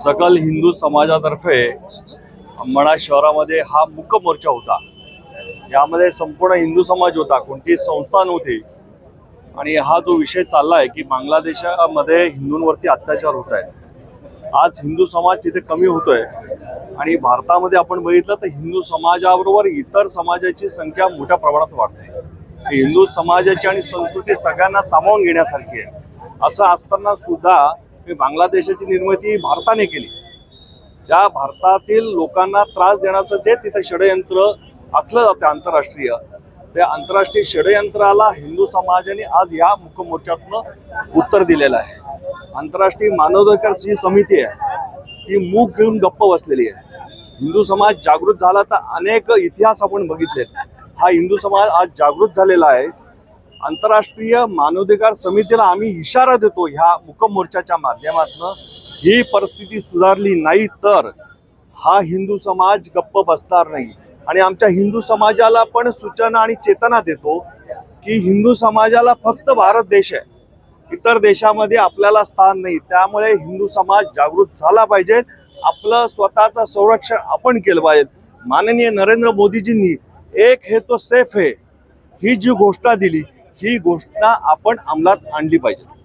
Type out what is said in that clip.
सकल हिंदू समाजातर्फे मणा शहरामध्ये हा मुक मोर्चा होता. यामध्ये संपूर्ण हिंदू समाज होता कोणती संस्था नव्हती. आणि हा जो विषय चालला आहे की बांगलादेशामध्ये हिंदूंवरती अत्याचार होत आहे आज हिंदू समाज तिथे कमी होतोय आणि भारतामध्ये आपण बघितलं तर हिंदू समाजाबरोबर इतर समाजाची संख्या मोठ्या प्रमाणात वाढते. हिंदू समाजाची आणि संस्कृती सगळ्यांना सामावून घेण्यासारखी आहे. असं असताना सुद्धा बांगलादेशाची निर्मिती भारताने केली. त्या भारतातील लोकांना त्रास देण्याचं जे तिथे षडयंत्र आखलं जातं आंतरराष्ट्रीय त्या आंतरराष्ट्रीय षडयंत्राला हिंदू समाजाने आज या मुखमोर्चातनं उत्तर दिलेलं आहे. आंतरराष्ट्रीय मानवाधिकार जी समिती आहे. ही मूग घेऊन गप्प बसलेली आहे. हिंदू समाज जागृत झाला तर अनेक इतिहास आपण बघितलेत. हा हिंदू समाज आज जागृत झालेला आहे. आंतरराष्ट्रीय मानवाधिकार समितीला आम्ही इशारा देतो ह्या मुकम मोर्चाच्या माध्यमातून. ही परिस्थिती सुधारली नाही तर हा हिंदू समाज गप्प बसणार नाही. आणि आमच्या हिंदू समाजाला पण सूचना आणि चेतना देतो की हिंदू समाजाला फक्त भारत देश आहे. इतर देशामध्ये आपल्याला स्थान नाही. त्यामुळे हिंदू समाज जागृत झाला पाहिजे. आपलं स्वतःचं संरक्षण आपण केलं पाहिजे. माननीय नरेंद्र मोदीजींनी एक हे तो सेफ आहे. ही जी घोषणा दिली ही घोषणा आपण अंमलात आणली पाहिजे.